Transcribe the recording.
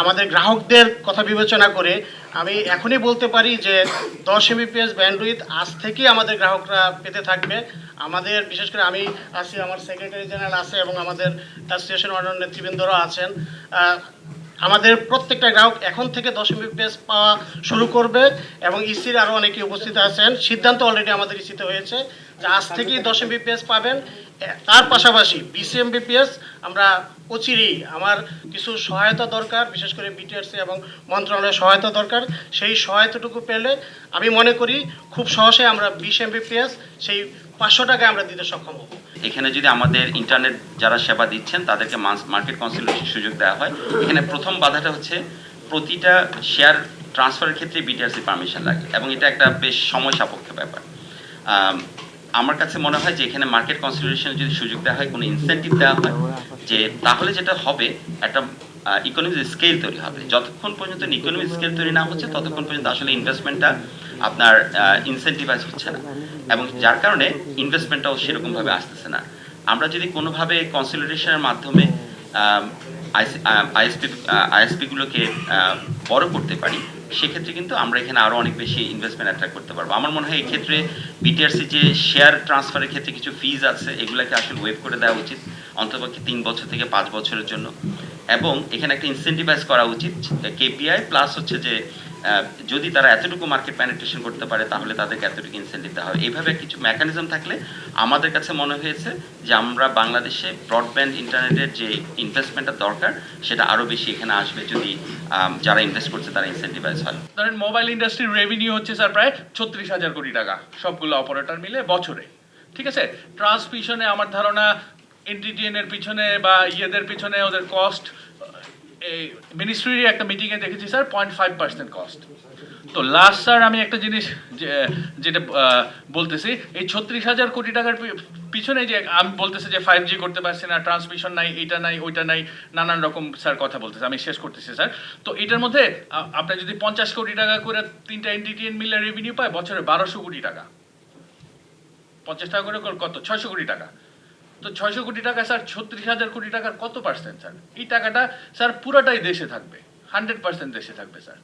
আমাদের গ্রাহকদের কথা বিবেচনা করে আমি এখনই বলতে পারি যে দশ এমবিপিএস ব্যান্ডউইথ আজ থেকেই আমাদের গ্রাহকরা পেতে থাকবে। আমাদের, বিশেষ করে আমি আছি, আমার সেক্রেটারি জেনারেল আছে এবং আমাদের অ্যাসোসিয়েশন অন্যান্য নেতৃবৃন্দরা আছেন। আমাদের প্রত্যেকটা গ্রাহক এখন থেকে দশ এমবিপিএস পাওয়া শুরু করবে এবং ইসির আরও অনেকে উপস্থিত আছেন। সিদ্ধান্ত অলরেডি আমাদের ইসিতে হয়েছে। যে আজ থেকেই দশ এমবিপিএস পাবেন। তার পাশাপাশি বিসি এমবিপিএস আমরা অচিরেই আমার কিছু সহায়তা দরকার, বিশেষ করে বিটিআরসি এবং মন্ত্রণালয়ের সহায়তা দরকার। সেই সহায়তাটুকু পেলে আমি মনে করি খুব সহজে আমরা বিশ এমবিপিএস সেই পাঁচশো টাকায় আমরা দিতে সক্ষম হব। এখানে যদি আমাদের ইন্টারনেট যারা সেবা দিচ্ছেন, তাদেরকে মার্কেট কনসিলেশন সুযোগ দেওয়া হয়। এখানে প্রথম বাধাটা হচ্ছে প্রতিটা শেয়ার ট্রান্সফারের ক্ষেত্রে বিটিআরসি পারমিশন লাগে এবং এটা একটা বেশ সময় সাপেক্ষ ব্যাপার। আমার কাছে মনে হয় যে এখানে মার্কেট কনসিডারেশন যদি সুযোগ দেওয়া হয়, কোনো ইনসেন্টিভ দেওয়া হয়, যে তাহলে যেটা হবে, একটা ইকোনমিক স্কেল তৈরি হবে। যতক্ষণ পর্যন্ত ইকোনমিক স্কেল তৈরি না হচ্ছে, ততক্ষণ পর্যন্ত আসলে ইনভেস্টমেন্টটা আপনার ইনসেন্টিভাইজ হচ্ছে না। এবং যার কারণে ইনভেস্টমেন্টটাও সেরকমভাবে আসতেছে না। আমরা যদি কোনোভাবে কনসিডারেশনের মাধ্যমে আইএসপি আইএসপিগুলোকে বড় করতে পারি সেক্ষেত্রে কিন্তু আমরা এখানে আরও অনেক বেশি ইনভেস্টমেন্ট অ্যাট্রাক্ট করতে পারব। আমার মনে হয় এই ক্ষেত্রে বিটিআরসি যে শেয়ার ট্রান্সফারের ক্ষেত্রে কিছু ফিজ আছে, এগুলোকে আসলে ওয়েভ করে দেওয়া উচিত, অন্তপক্ষে তিন বছর থেকে পাঁচ বছরের জন্য। এবং এখানে একটা ইনসেন্টিভাইজ করা উচিত কেপিআই প্লাস হচ্ছে যে যদি তারা এতটুকু মার্কেট প্যানিটেশন করতে পারে, তাহলে তাদেরকে এতটুকু ইনসেন্টিভ দেওয়া হবে এইভাবে কিছু মেকানিজম থাকলে আমাদের কাছে মনে হয়েছে যে আমরা বাংলাদেশে ব্রডব্যান্ড ইন্টারনেটের যে ইনভেস্টমেন্টটা দরকার, সেটা আরও বেশি এখানে আসবে যদি যারা ইনভেস্ট করছে তারা ইনসেন্টিভাইজ হয়। ধরেন মোবাইল ইন্ডাস্ট্রির রেভিনিউ হচ্ছে স্যার প্রায় ছত্রিশ হাজার কোটি টাকা, সবগুলো অপারেটর মিলে বছরে। ঠিক আছে? ট্রান্সমিশনে আমার ধারণা এনটিটিএন এর পিছনে বা ইয়েদের পিছনে ওদের কস্ট মিনিস্ট্রির একটা মিটিংয়ে দেখেছি sir point five percent cost তো লাস্ট স্যার আমি একটা জিনিস যেটা বলতেছি, এই ছত্রিশ হাজার কোটি টাকার পিছনে যে, আমি বলতেছি যে ফাইভ জি করতে পারছি না ট্রান্সমিশন নাই, এটা নাই, ওইটা নাই, নানান রকম স্যার কথা বলতেছে, আমি শেষ করতেছি স্যার তো এটার মধ্যে আপনার যদি পঞ্চাশ কোটি টাকা করে তিনটা এনটিটিএন মিলে রেভিনিউ পায়, বছরে বারোশো কোটি টাকা। পঞ্চাশ টাকা করে কত? ছয়শো কোটি টাকা। তো ছয়শো কোটি টাকা স্যার, ছত্রিশ হাজার কোটি টাকার কত পার্সেন্ট স্যার? এই টাকাটা, স্যার, পুরোটাই দেশে থাকবে। হান্ড্রেড পার্সেন্ট দেশে থাকবে, স্যার।